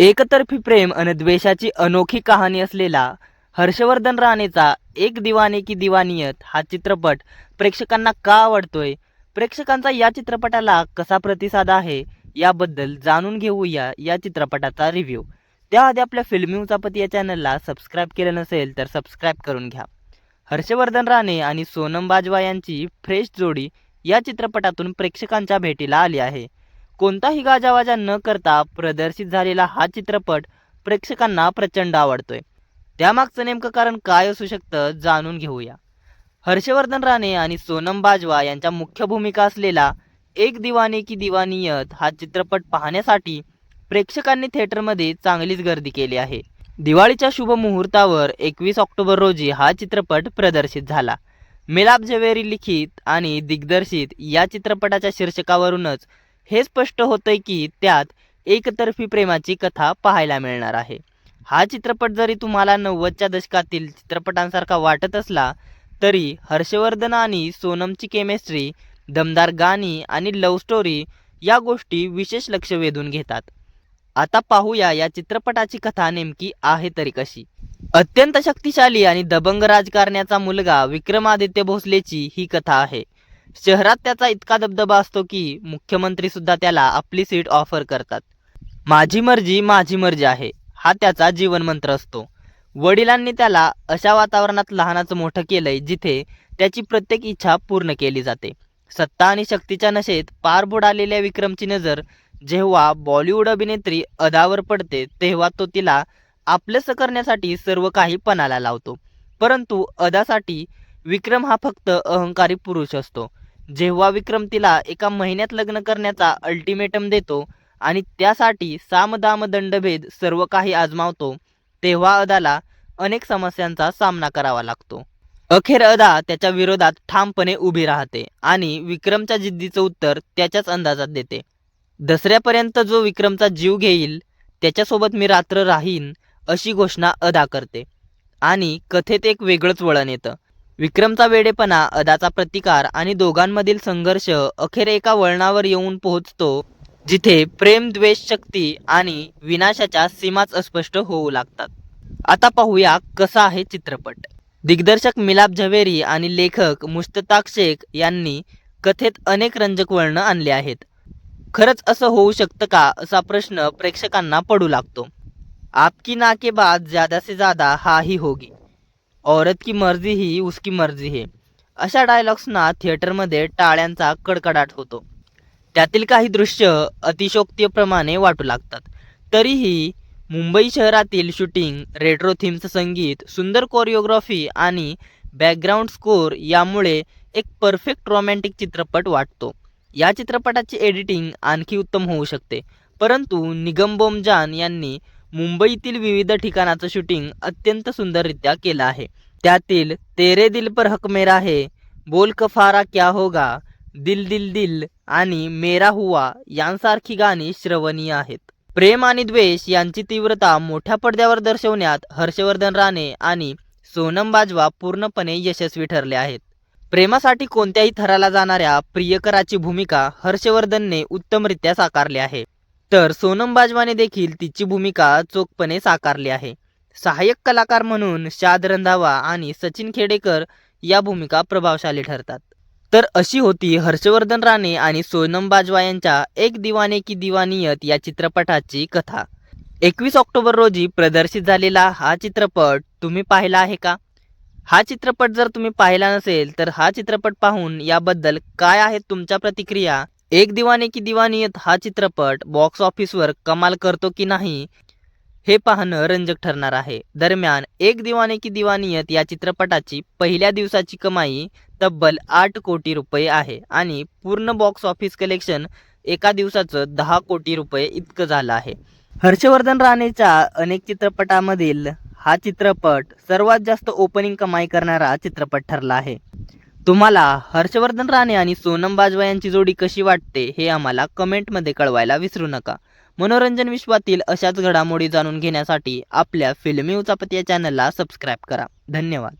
एकतर्फी प्रेम आणि द्वेषाची अनोखी कहाणी असलेला हर्षवर्धन राणेचा एक दिवाने की दिवानियत हा चित्रपट प्रेक्षकांना का आवडतोय? प्रेक्षकांचा या चित्रपटाला कसा प्रतिसाद आहे? याबद्दल जाणून घेऊया या चित्रपटाचा रिव्ह्यू त्याआधी आपल्या फिल्मी उचापती या चॅनलला सबस्क्राईब केलं नसेल तर सबस्क्राईब करून घ्या. हर्षवर्धन राणे आणि सोनम बाजवा यांची फ्रेश जोडी या चित्रपटातून प्रेक्षकांच्या भेटीला आली आहे. कोणताही गाजावाजा न करता प्रदर्शित झालेला हा चित्रपट प्रेक्षकांना प्रचंड आवडतोय. त्यामागचं नेमकं कारण काय असू शकतं जाणून घेऊया. हर्षवर्धन राणे आणि सोनम बाजवा यांच्या मुख्य भूमिका असलेला एक दिवाने की दिवानियत हा चित्रपट पाहण्यासाठी प्रेक्षकांनी थिएटरमध्ये चांगलीच गर्दी केली आहे. दिवाळीच्या शुभ मुहूर्तावर एकवीस ऑक्टोबर रोजी हा चित्रपट प्रदर्शित झाला. मिलाप झवेरी लिखित आणि दिग्दर्शित या चित्रपटाच्या शीर्षकावरूनच हे स्पष्ट होतंय की त्यात एकतर्फी प्रेमाची कथा पाहायला मिळणार आहे. हा चित्रपट जरी तुम्हाला नव्वदच्या दशकातील चित्रपटांसारखा वाटत असला तरी हर्षवर्धन आणि सोनमची केमिस्ट्री दमदार गाणी आणि लव्ह स्टोरी या गोष्टी विशेष लक्ष वेधून घेतात. आता पाहूया या चित्रपटाची कथा नेमकी आहे तरी कशी. अत्यंत शक्तिशाली आणि दबंग राजकारण्याचा मुलगा विक्रमादित्य भोसलेची ही कथा आहे. शहरात त्याचा इतका दबदबा असतो की मुख्यमंत्री सुद्धा त्याला आपली सीट ऑफर करतात. माझी मर्जी माझी मर्जी आहे हा त्याचा जीवनमंत्र असतो. वडिलांनी त्याला अशा वातावरणात लहानाचं मोठं केलंय जिथे त्याची प्रत्येक इच्छा पूर्ण केली जाते. सत्ता आणि शक्तीच्या नशेत पार बुडालेल्या विक्रमची नजर जेव्हा बॉलिवूड अभिनेत्री अदावर पडते तेव्हा तो तिला आपलंसं करण्यासाठी सर्व काही पणाला लावतो. परंतु अदासाठी विक्रम हा फक्त अहंकारी पुरुष असतो. जेव्हा विक्रम तिला एका महिन्यात लग्न करण्याचा अल्टिमेटम देतो आणि त्यासाठी सामदाम दंडभेद सर्व काही आजमावतो तेव्हा अदाला अनेक समस्यांचा सामना करावा लागतो. अखेर अदा त्याच्या विरोधात ठामपणे उभी राहते आणि विक्रमच्या जिद्दीचं उत्तर त्याच्याच अंदाजात देते. दसऱ्यापर्यंत जो विक्रमचा जीव घेईल त्याच्यासोबत मी रात्र राहीन अशी घोषणा अदा करते. आणि कथेत एक वेगळंच वळण येतं. विक्रमचा वेडेपणा अदाचा प्रतिकार आणि दोघांमधील संघर्ष अखेर एका वळणावर येऊन पोहोचतो जिथे प्रेम द्वेष शक्ती आणि विनाशाच्या सीमाच अस्पष्ट होऊ लागतात. आता पाहूया कसा आहे चित्रपट. दिग्दर्शक मिलाप झवेरी आणि लेखक मुश्ताक शेख यांनी कथेत अनेक रंजक वळणं आणले आहेत. खरंच असं होऊ शकतं का असा प्रश्न प्रेक्षकांना पडू लागतो. आपकी ना के बाद ज्यादा से ज्यादा हा ही होगी. औरत की मर्जी ही उसकी मर्जी है. अशा डायलॉग्सना थिएटरमध्ये टाळ्यांचा कडकडाट होतो. त्यातील काही दृश्य अतिशोक्तीप्रमाणे वाटू लागतात. तरीही मुंबई शहरातील शूटिंग रेट्रो थीमचं संगीत सुंदर कोरिओग्राफी आणि बॅकग्राऊंड स्कोर यामुळे एक परफेक्ट रोमॅन्टिक चित्रपट वाटतो. या चित्रपटाची एडिटिंग आणखी उत्तम होऊ शकते. परंतु निगम बोमजान यांनी मुंबईतील विविध ठिकाणाचं शूटिंग अत्यंत सुंदररित्या केलं आहे. त्यातील तेरे दिल पर हक मेरा है बोल कफारा क्या होगा दिल दिल दिल आणि मेरा हुआ यांसारखी गाणी श्रवणीय आहेत. प्रेम आणि द्वेष यांची तीव्रता मोठ्या पडद्यावर दर्शवण्यात हर्षवर्धन राणे आणि सोनम बाजवा पूर्णपणे यशस्वी ठरले आहेत. प्रेमासाठी कोणत्याही थराला जाणाऱ्या प्रियकराची भूमिका हर्षवर्धनने उत्तमरित्या साकारली आहे. तर सोनम बाजवाने देखील तिची भूमिका चोखपणे साकारली आहे. सहाय्यक कलाकार म्हणून शाद रंधावा आणि सचिन खेडेकर या भूमिका प्रभावशाली ठरतात. तर अशी होती हर्षवर्धन राणे आणि सोनम बाजवा यांच्या एक दिवाने की दिवानियत या चित्रपटाची कथा. एकवीस ऑक्टोबर रोजी प्रदर्शित झालेला हा चित्रपट तुम्ही पाहिला आहे का? हा चित्रपट जर तुम्ही पाहिला नसेल तर हा चित्रपट पाहून याबद्दल काय आहेत तुमच्या प्रतिक्रिया? एक दिवाने की दिवानियत हा चित्रपट बॉक्स ऑफिसवर कमाल करतो की नाही हे पाहणं रंजक ठरणार आहे. दरम्यान एक दिवाने की दिवानियत या चित्रपटाची पहिल्या दिवसाची कमाई तब्बल आठ कोटी रुपये आहे आणि पूर्ण बॉक्स ऑफिस कलेक्शन एका दिवसाचं दहा कोटी रुपये इतकं झालं आहे. हर्षवर्धन राणेच्या अनेक चित्रपटामधील हा चित्रपट सर्वात जास्त ओपनिंग कमाई करणारा चित्रपट ठरला आहे. तुम्हाला हर्षवर्धन राणे आणि सोनम बाजवा यांची जोडी कशी वाटते हे आम्हाला कमेंटमध्ये कळवायला विसरू नका. मनोरंजन विश्वातील अशाच घडामोडी जाणून घेण्यासाठी आपल्या फिल्मी उचापती या चॅनलला सबस्क्राईब करा. धन्यवाद.